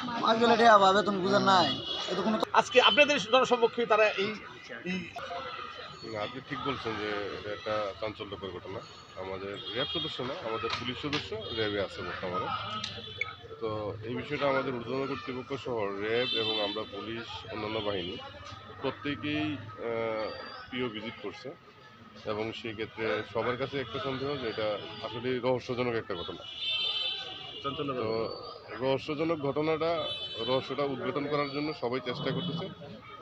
ঠেয়া নাই। এটা কোনো আজকে আপনাদের জনসম্মুখে তারা এই এই না, আপনি ঠিক বলছেন যে এটা একটা চাঞ্চল্যকর ঘটনা। আমাদের র্যাব সদস্য না আমাদের পুলিশ সদস্য র্যাবে আছে বর্তমানে। তো এই বিষয়টা আমাদের ঊর্ধ্বতন কর্তৃপক্ষ সহ র্যাব এবং আমরা পুলিশ অন্যান্য বাহিনী প্রত্যেকেই প্রিয় ভিজিট করছে। এবং সেই ক্ষেত্রে সবার কাছে একটা সন্দেহ যে এটা আসলে রহস্যজনক একটা ঘটনা। রহস্যজনক ঘটনাটা, রহস্যটা উদ্ঘাটন করার জন্য সবাই চেষ্টা করতেছে।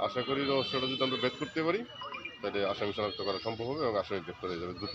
আশা করি রহস্যটা যদি আমরা ভেদ করতে পারি, তাহলে আসামি শনাক্ত করা সম্ভব হবে এবং আসামি গ্রেপ্তার হয়ে যাবে দ্রুত।